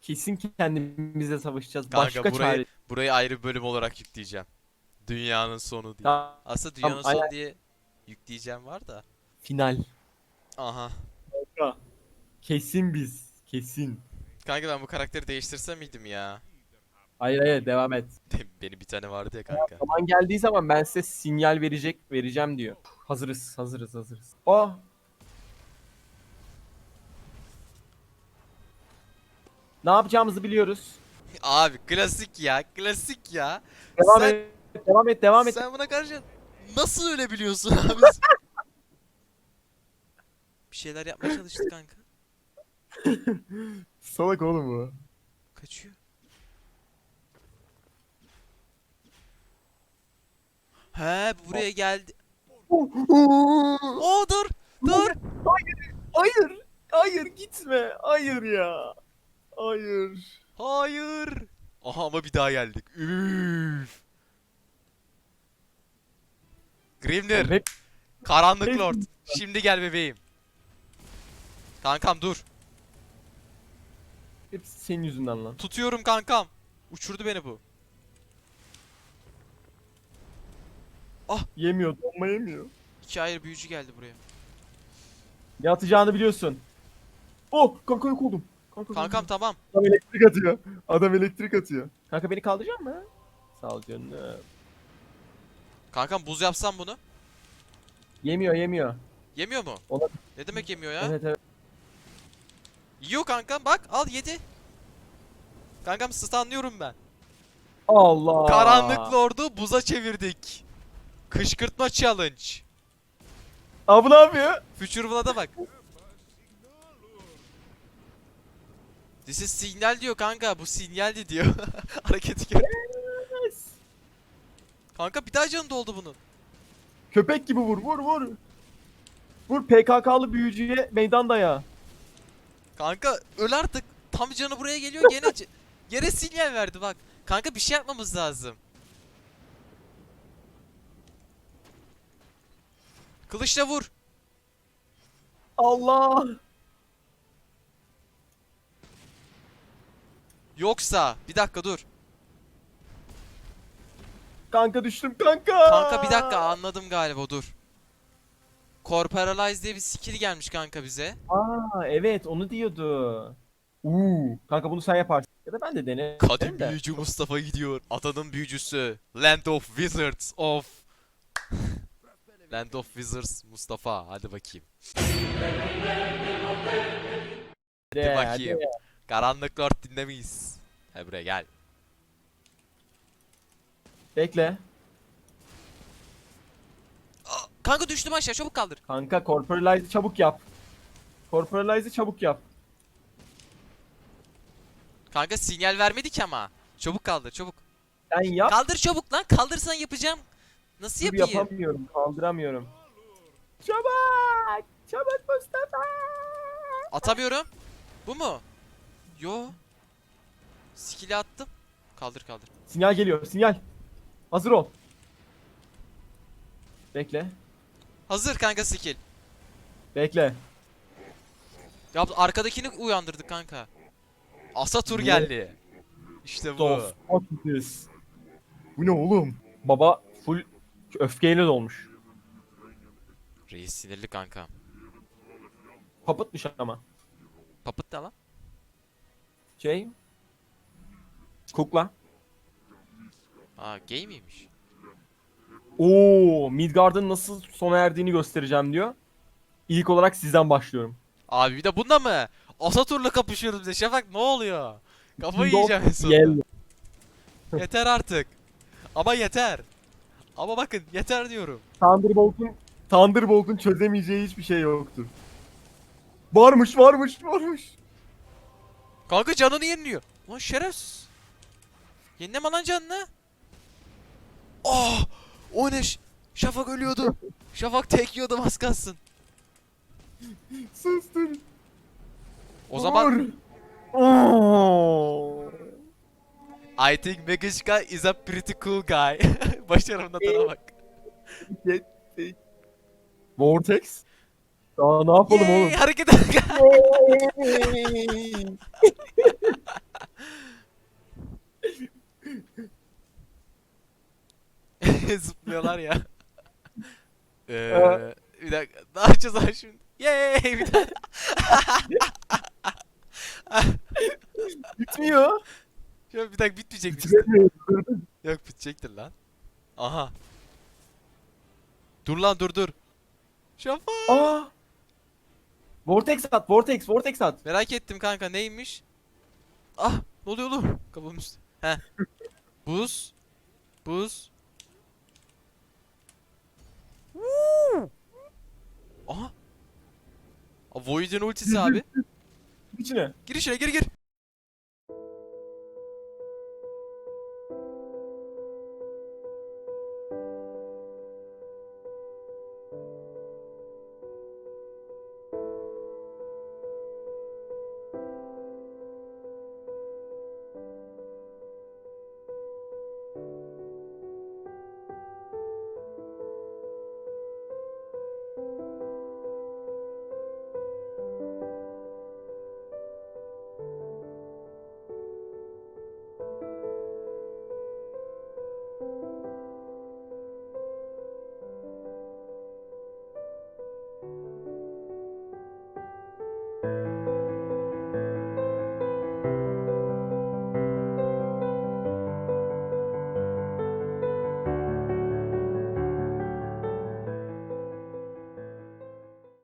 kesin kendimizle savaşacağız. Kanka Başka burayı çare. burayı ayrı bir bölüm olarak yükleyeceğim. Dünyanın sonu diye. Ya, Aslında dünyanın Tamam, sonu diye yükleyeceğim var da. final. Aha. Kesin biz. Kesin. Kanka ben bu karakteri değiştirsem miydim ya? Hayır hayır devam et. Benim bir tane vardı ya kanka. Zaman geldiği zaman ben size sinyal verecek vereceğim diyor. Hazırız, hazırız, hazırız. Aa. Ne yapacağımızı biliyoruz. Abi klasik ya, klasik ya. Devam Sen- et, devam et, devam et. Sen buna karşı nasıl ölebiliyorsun abi? bir şeyler yapmaya çalıştı kanka. Salak oğlum bu. Kaçıyor. He bu buraya geldi. Oo dur. Dur. Hayır, hayır gitme. Hayır ya. Hayır. Hayır. Aha ama bir daha geldik. Üf. Grimnir. Hep Karanlık hep- Lord. Şimdi gel bebeğim. Kankam dur. hepsi senin yüzünden lan. Tutuyorum kankam. Uçurdu beni bu. Yemiyor, donma yemiyor. İki ayrı büyücü geldi buraya. Ne atacağını biliyorsun. Oh, kanka yok Kanka, Kankam tamam. Adam elektrik atıyor. Adam elektrik atıyor. Kanka beni kaldıracak mı? Sağ ol canım. Kankam buz yapsam bunu. Yemiyor, yemiyor. Yemiyor mu? Ona- Ne demek yemiyor ya? Evet evet. Yiyor kankam bak al yedi. Kankam stunlıyorum ben. Allah. Karanlık Lord'u buza çevirdik. Kışkırtma challenge. Abi ne yapıyor? Future Blood'a bak. This is sinyal diyor kanka. Bu sinyaldi diyor. Hareketi gör. Kanka bir daha canı doldu bunun. Köpek gibi vur, vur, vur. Vur PKK'lı büyücüye meydan daya. Kanka öl artık. Tam canı buraya geliyor gene gene sinyal verdi bak. Kanka bir şey yapmamız lazım. Kılıçla vur. Allah. Yoksa bir dakika dur. Kanka düştüm kanka. Kanka bir dakika anladım galiba dur. Corporalize diye bir skill gelmiş kanka bize. Aa evet onu diyordu. Uuu. Kanka bunu sen yaparsın. Ya da ben de denerim Kadim de. büyücü Mustafa gidiyor. Adanın büyücüsü. Land of Wizards of... Land of Wizards Mustafa. Hadi bakayım. Hadi hadi. Karanlık Lord dinlemeyiz. He buraya gel. Bekle. Aa, kanka düştüm aşağı çabuk kaldır. Kanka corporalize'ı çabuk yap. Corporalize'ı çabuk yap. Kanka sinyal vermedik ama. Çabuk kaldır çabuk. Sen yap. Kaldır çabuk lan. Kaldırsan yapacağım. Nasıl Dur, yapayım? yapamıyorum. Kaldıramıyorum. Çabuk. Çabuk Mustafa. Atamıyorum. Bu mu? Yo. Skill'i attım. Kaldır kaldır. Sinyal geliyor. Sinyal. Hazır ol. Bekle. Hazır kanka skill. Bekle. Ya arkadakini uyandırdık kanka. Asatur Ne? geldi. İşte bu. İs this? Bu ne oğlum? Baba full öfkeyle dolmuş. Reis sinirli kanka. Papıtmış ama. Papıt da lan. Şey. Kukla. Aa gay miymiş? Oo, Midgard'ın nasıl sona erdiğini göstereceğim diyor. İlk olarak sizden başlıyorum. Abi bir de bunda mı? Asatur'la kapışıyoruz bize. Şafak ne oluyor? Kafayı yiyeceğim en sonunda. Yeter artık. Ama yeter. Ama bakın yeter diyorum. Thunderbolt'un Thunderbolt'un çözemeyeceği hiçbir şey yoktur. Varmış, varmış, varmış. Kanka canını yeniliyor. Lan şerefsiz. Yenileme lan canını. Oh! O ne? Şafak ölüyordu. Şafak tek yiyordu az kalsın. Sustur. O zaman Oo. I think Megashka is a pretty cool guy. Başarımın adına bak. Vortex. Daha ne yapalım Yay, oğlum? hareket Zıplıyorlar ya. Ee, bir dakika. Ne yapacağız abi şimdi? Yay! Bir dakika. Bitmiyor. Şöyle bir dakika bitmeyecek mi? Yok bitecektir lan. Aha. Dur lan dur dur. Şafa. Aa! Vortex at, Vortex, Vortex at. Merak ettim kanka neymiş? Ah ne oluyor oğlum? Kapımın üstü. Heh. Buz. Buz. Woo! Aha. Aa, Void'in ultisi abi. İçine. Gir içine gir gir.